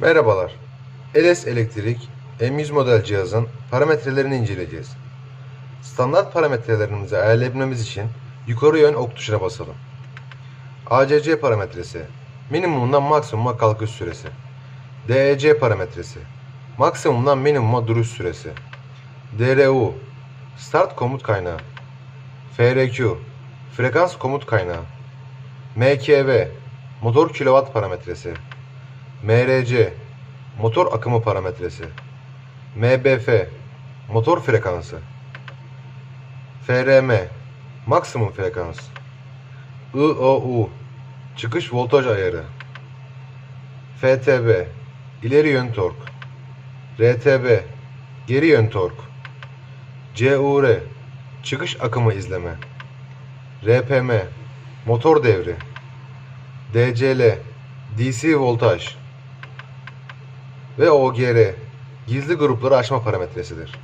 Merhabalar. LS Elektrik M100 model cihazın parametrelerini inceleyeceğiz. Standart parametrelerimizi ayarlayabilmemiz için yukarı yön ok tuşuna basalım. ACC parametresi minimumdan maksimuma kalkış süresi. DEC parametresi maksimumdan minimuma duruş süresi. DRU start komut kaynağı. FRQ frekans komut kaynağı. MKV motor kilowatt parametresi. MRC motor akımı parametresi. MBF motor frekansı. FRM maksimum frekans. IOU çıkış voltaj ayarı. FTB ileri yön tork. RTB geri yön tork. CUR çıkış akımı izleme. RPM motor devri. DCL DC voltaj ve OGR gizli grupları açma parametresidir.